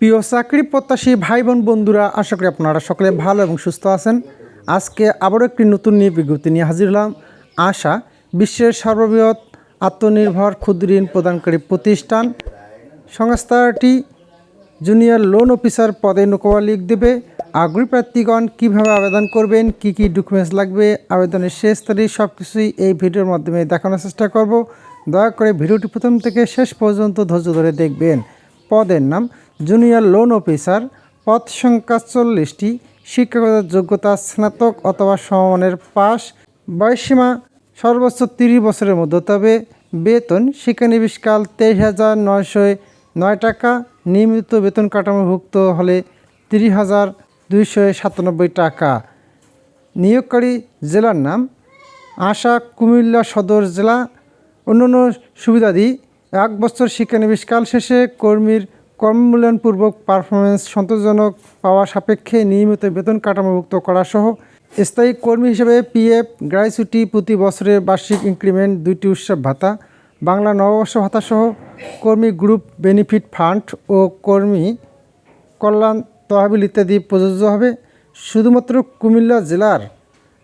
প্রিয় চাকরি প্রত্যাশী ভাই বোন বন্ধুরা, আশা করি আপনারা সকলে ভালো এবং সুস্থ আছেন। আজকে আবারও একটি নতুন নিয়ে বিজ্ঞপ্তি নিয়ে হাজির হলাম। আশা, বিশ্বের সর্ববৃহৎ আত্মনির্ভর ক্ষুদ্র ঋণ প্রদানকারী প্রতিষ্ঠান সংস্থাটি জুনিয়র লোন অফিসার পদে নৌকা লিখ দেবে। আগ্রহী প্রার্থীগণ কীভাবে আবেদন করবেন, কি কি ডকুমেন্টস লাগবে, আবেদনের শেষ তারিখ সব কিছুই এই ভিডিওর মাধ্যমে দেখানোর চেষ্টা করব। দয়া করে ভিডিওটি প্রথম থেকে শেষ পর্যন্ত ধৈর্য ধরে দেখবেন। পদের নাম জুনিয়র লোন অফিসার, পদ সংখ্যা চল্লিশটি, শিক্ষাগত যোগ্যতা স্নাতক অথবা সমমানের পাস বয়সীমা সর্বোচ্চ তিরিশ বছরের মধ্যে, তবে বেতন শিক্ষানিবিষ্কাল তেইশ হাজার নয়শো নয় টাকা, নিয়মিত বেতন কাঠামোভুক্ত হলে তিরিশ হাজার দুইশো সাতানব্বই টাকা। নিয়োগকারী জেলার নাম আশা কুমিল্লা সদর জেলা। অন্যান্য সুবিধাদি, এক বছর শিক্ষানিবিষ্কাল শেষে কর্মীর কর্মমূল্যায়নপূর্বক পারফরমেন্স সন্তোষজনক পাওয়া সাপেক্ষে নিয়মিত বেতন কাঠামোভুক্ত করা সহ স্থায়ী কর্মী হিসেবে পিএফ গ্রাইচুটি প্রতি বছরের বার্ষিক ইনক্রিমেন্ট, দুইটি উৎসব ভাতা, বাংলা নববর্ষ ভাতা সহ কর্মী গ্রুপ বেনিফিট ফান্ড ও কর্মী কল্যাণ তহবিল ইত্যাদি প্রযোজ্য হবে। শুধুমাত্র কুমিল্লা জেলার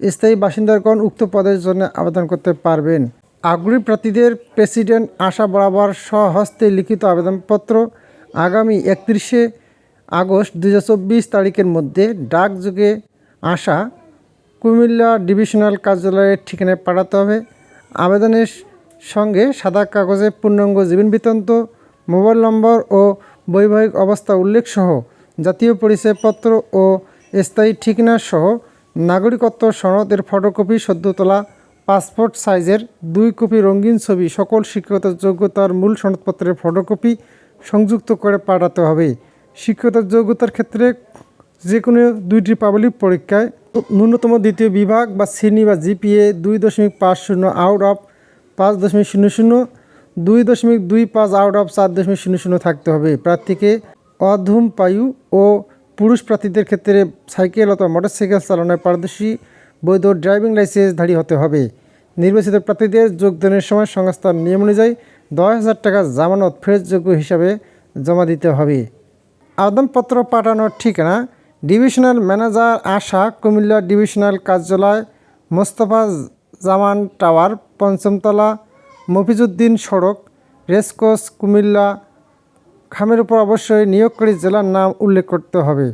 স্থায়ী বাসিন্দাগণ উক্ত পদের জন্য আবেদন করতে পারবেন। আগ্রহী প্রার্থীদের প্রেসিডেন্ট আশা বরাবর স্বহস্তে লিখিত আবেদনপত্র আগামী একত্রিশে আগস্ট দুই হাজার চব্বিশ তারিখের মধ্যে ডাকযোগে আসা কুমিল্লা ডিভিশনাল কার্যালয়ের ঠিকানায় পাঠাতে হবে। আবেদনের সঙ্গে সাদা কাগজে পূর্ণাঙ্গ জীবন বৃত্তান্ত, মোবাইল নম্বর ও বৈবাহিক অবস্থা উল্লেখ সহ জাতীয় পরিচয়পত্র ও স্থায়ী ঠিকানা সহ নাগরিকত্ব সনদের ফটোকপি সদ্য তোলা পাসপোর্ট সাইজের দুই কপি রঙিন ছবি, সকল শিক্ষাগত যোগ্যতার মূল সনদপত্রের ফটোকপি সংযুক্ত করে পাঠাতে হবে। শিক্ষাগত যোগ্যতার ক্ষেত্রে যে কোনো দুইটি পাবলিক পরীক্ষায় ন্যূনতম দ্বিতীয় বিভাগ বা শ্রেণি বা জিপিএ দুই দশমিক পাঁচ শূন্য আউট অফ পাঁচ দশমিক শূন্য শূন্য, দুই দশমিক দুই পাঁচ আউট অফ চার দশমিক শূন্য শূন্য থাকতে হবে। প্রার্থীকে অধূমপায়ু ও পুরুষ প্রার্থীদের ক্ষেত্রে সাইকেল অথবা মোটরসাইকেল চালানোর পারদর্শী, বৈধ ড্রাইভিং লাইসেন্সধারী হতে হবে। নির্বাচিত প্রার্থীদের যোগদানের সময় সংস্থার নিয়ম অনুযায়ী দশ হাজার টাকা জামানত ফেরতযোগ্য হিসাবে জমা দিতে হবে। আবেদনপত্র পাঠানোর ঠিকানা divisional manager ASA Cumilla divisional কার্যালয়, মোস্তফা জামান টাওয়ার, পঞ্চমতলা মফিজুদ্দিন সড়ক, রেসকোর্স কুমিল্লা। খামের উপর অবশ্যই নিয়োগকারী জেলার নাম উল্লেখ করতে হবে।